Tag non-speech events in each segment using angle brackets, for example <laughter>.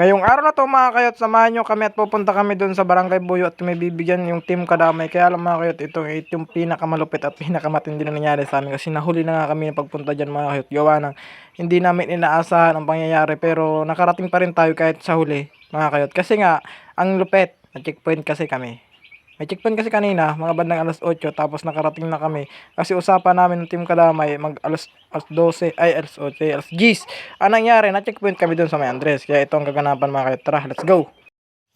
Ngayong araw na to mga kayot, samahan nyo kami at pupunta kami doon sa Barangay Buyo at may bibigyan yung team kadamay. Kaya lang mga kayot, ito, ito yung pinakamalupit at pinakamatindi na nangyari sa amin kasi nahuli na nga kami ng pagpunta dyan mga kayot. Gawa ng hindi namin inaasahan ang pangyayari pero nakarating pa rin tayo kahit sa huli mga kayot. Kasi nga, ang lupet, na checkpoint kasi kami. May checkpoint kasi kanina, mga bandang alas 8, tapos nakarating na kami. Kasi usapan namin ng team kadamay, mag alas, alas 12, ay alas 8, alas 10. Anong nangyari, na-checkpoint kami doon sa may Andres. Kaya ito ang kaganapan mga kayot. Tara, let's go!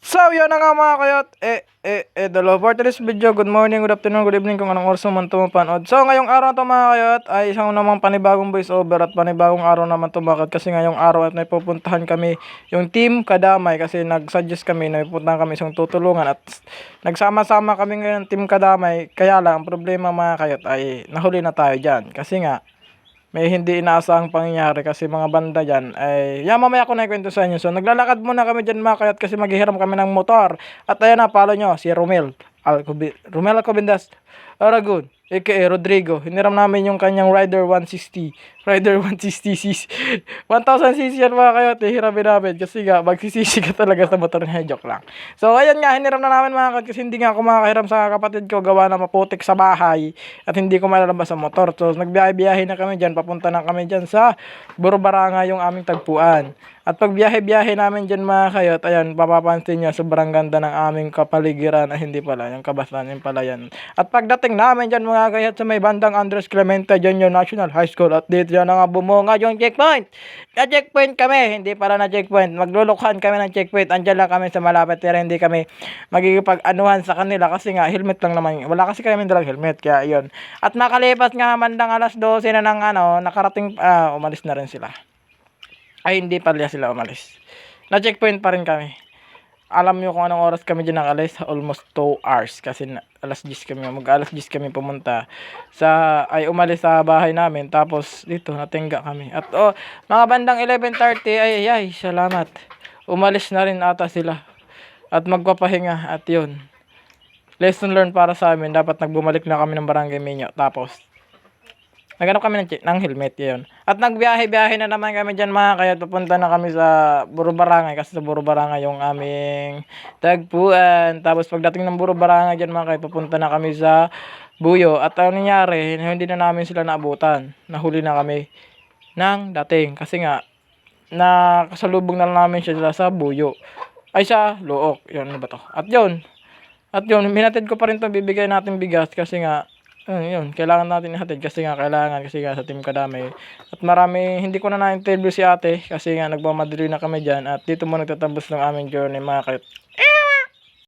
So, yun na nga mga kayot. Eh, eh, eh, the love for today's video. Good morning, good afternoon, good evening kung anong oras mo man ito mapanood. So, ngayong araw na to mga kayot ay isang namang panibagong voice over at panibagong araw naman to bakit kasi ngayong araw at may pupuntahan kami yung team Kadamay kasi nag-suggest kami na may pupuntahan kami isang tutulungan at nagsama-sama kami ngayon team Kadamay. Kaya lang, ang problema mga kayot ay nahuli na tayo dyan. Kasi nga, may hindi inaasahang pangyayari kasi mga banda dyan ay yan mamaya ko na ikwento sa inyo. So naglalakad muna kami dyan mga kayat kasi maghihiram kami ng motor. At ayan na follow nyo si Romel Alcobi Romel Alcobendas Aragon aka Rodrigo hiniram namin yung kanyang Rider 160 <laughs> Rider 160cc 1000cc <laughs> yan mga kayat eh, hiramin namin. Kasi nga magsisisi ka talaga sa motor niya. <laughs> Joke lang. So ayan nga hiniram na namin mga kayat kasi hindi nga ako makahiram sa kapatid ko. Gawa na maputik sa bahay. At hindi ko malalabas sa motor. So nagbiyahe-biyahe na kami dyan. Papunta na kami dyan sa Burbaranga yung aming tagpuan. At pag biyahe-biyahe namin dyan mga kayot, ayan, papapansin nyo, sobrang ganda ng aming kapaligiran. Ay, hindi pala, yung kabasan, yung pala yan. At pagdating namin dyan mga kayot sa may bandang Andres Clemente, dyan yung National High School. At dito yan na nga bumunga yung checkpoint. Na-checkpoint kami, hindi pala na-checkpoint. Maglulukhan kami ng checkpoint. Andyan lang kami sa malapit, pero hindi kami magigipag-anuhan sa kanila kasi nga, helmet lang naman. Wala kasi kami dalang helmet, kaya yun. At makalipas nga bandang alas 12 na ng ano, nakarating, ah, umalis na rin sila ay hindi pala sila umalis. Na-checkpoint pa rin kami. Alam nyo kung anong oras kami dyan nakalis? Almost 2 hours. Kasi alas 10 kami, mag alas 10 kami pumunta. Sa, ay umalis sa bahay namin. Tapos dito, natingga kami. At oh, mga bandang 11.30, ay, ay, ay, salamat. Umalis na rin ata sila. At magpapahinga. At yun. Lesson learned para sa amin. Dapat nagbumalik na kami ng barangay Minyo. Tapos, Naghanap kami ng, ng helmet yun. At nagbiyahe-biyahe na naman kami dyan mga kaya papunta na kami sa Burubarangay kasi sa Burubarangay yung aming tagpuan. Tapos pagdating ng Burubarangay dyan mga kaya papunta na kami sa Buyo. At ano nangyari, hindi na namin sila naabutan. Nahuli na kami ng dating. Kasi nga, nakasalubong na namin sila sa Buyo. Ay sa Luok. Yun, ano ba to? At yun, at yun, minatid ko pa rin itong bibigay natin bigas kasi nga, yun, yun, kailangan natin ihatid kasi nga kailangan kasi nga sa team kadami. At marami, hindi ko na na-interview si ate kasi nga nagmamadali na kami dyan at dito mo nagtatapos ng aming journey mga kayot.